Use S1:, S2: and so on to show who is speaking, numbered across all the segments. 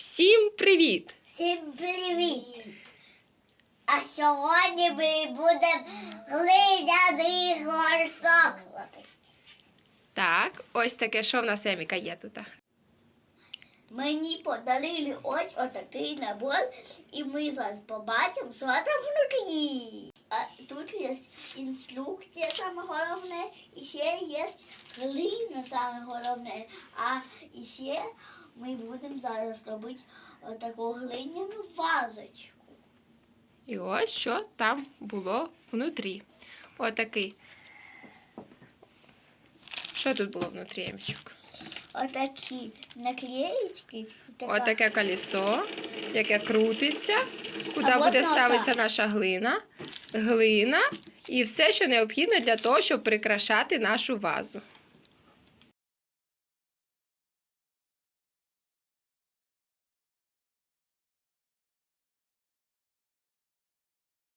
S1: Всім привіт!
S2: Всім привіт! А сьогодні ми будемо глиняний горшок робити.
S1: Так, ось таке, що в нас Еміка є тут.
S2: Мені подарили ось отакий набор, і ми зараз побачимо, що там внутрі. А тут є інструкція, саме головне, і ще є глина, саме головне. А ще ми будемо зараз робити отаку глиняну вазочку.
S1: І ось що там було внутрі. Отакий. Що тут було внутрі, Емічок?
S2: Отакі наклеїчки. така-
S1: Отаке колесо, яке крутиться, куди буде ставитися наша глина, глина і все, що необхідно для того, щоб прикрашати нашу вазу.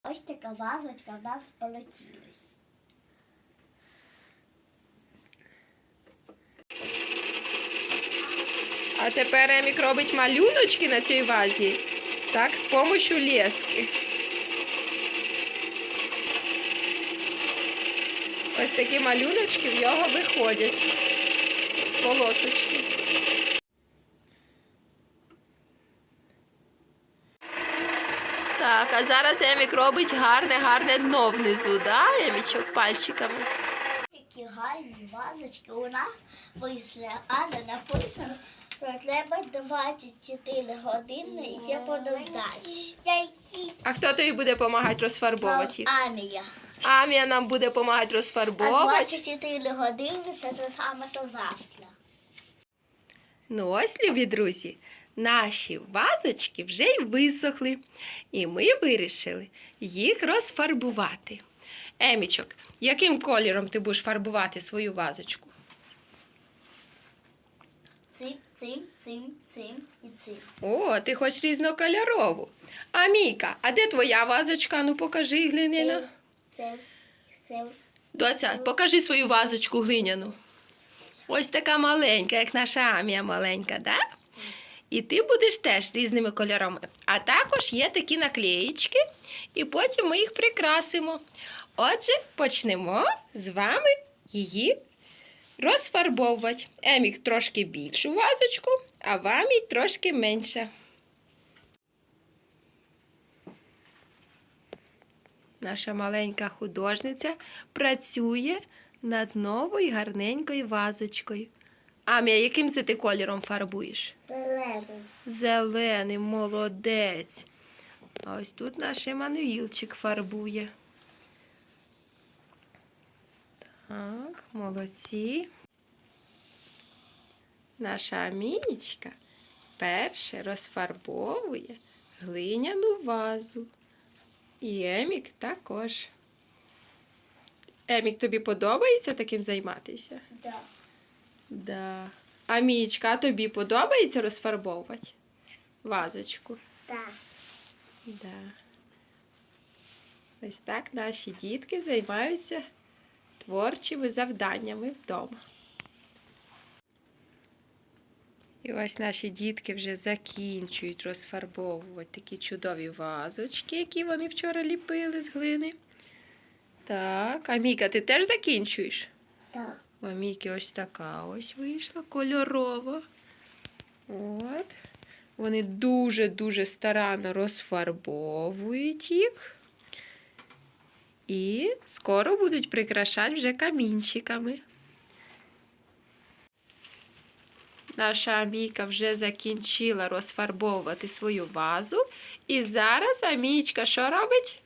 S2: Ось така вазочка в нас получилась.
S1: А тепер Емік робить малюночки на цій вазі. Так, з допомогою лески. Ось такі малюночки в нього виходять. Полосочки. Так, а зараз Емік робить гарне-гарне дно внизу, да, Емічок, пальчиками.
S2: Такі гарні вазочки у нас вийшли, але написано, що треба 24 години і ще подождати.
S1: А хто тобі буде допомагати розфарбовувати їх?
S2: Амія.
S1: Амія нам буде допомагати
S2: А
S1: розфарбовувати.
S2: 24 години це те саме, що завтра.
S1: Ну ось, любі друзі, наші вазочки вже й висохли, і ми вирішили їх розфарбувати. Емічок, яким кольором ти будеш фарбувати свою вазочку?
S2: Цим, цим, цим, цим і цим.
S1: О, ти хочеш різнокольорову. А Мійка, а де твоя вазочка? Ну покажи глиняна.
S2: Це, це.
S1: Доця, покажи свою вазочку глиняну. Ось така маленька, як наша Амія маленька, да? І ти будеш теж різними кольорами. А також є такі наклеїчки, і потім ми їх прикрасимо. Отже, почнемо з вами її розфарбовувати. Емік трошки більшу вазочку, а вамі трошки менше. Наша маленька художниця працює над новою гарненькою вазочкою. Амія, яким це ти кольором фарбуєш?
S2: Зелений.
S1: Зелений, молодець. А ось тут наш Еммануїлчик фарбує. Так, молодці. Наша Амінічка перше розфарбовує глиняну вазу. І Емік також. Емік, тобі подобається таким займатися?
S2: Да.
S1: Да. А Мічка, а тобі подобається розфарбовувати вазочку?
S2: Так.
S1: Да. Ось так наші дітки займаються творчими завданнями вдома. І ось наші дітки вже закінчують розфарбовувати такі чудові вазочки, які вони вчора ліпили з глини. Так, а Міка, ти теж закінчуєш?
S2: Так.
S1: У ось така ось вийшла кольорова. От. Вони дуже-дуже старанно розфарбовують їх. І скоро будуть прикрашати вже камінчиками. Наша Амійка вже закінчила розфарбовувати свою вазу. І зараз Амічка що робить?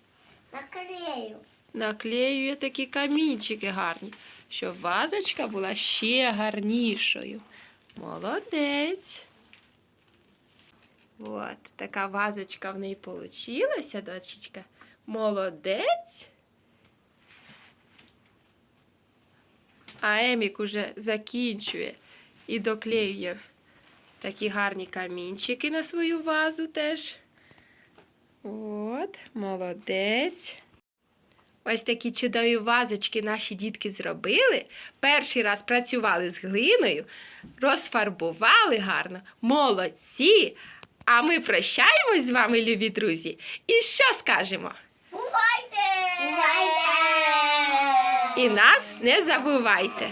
S2: Наклею.
S1: наклеює такі камінчики гарні, щоб вазочка була ще гарнішою. Молодець. От, така вазочка в неї получилася, дочечка. Молодець. А Емік уже закінчує і доклеює такі гарні камінчики на свою вазу теж. От, молодець. Ось такі чудові вазочки наші дітки зробили. Перший раз працювали з глиною, розфарбували гарно. Молодці! А ми прощаємось з вами, любі друзі. І що скажемо?
S2: Бувайте! Бувайте!
S1: І нас не забувайте.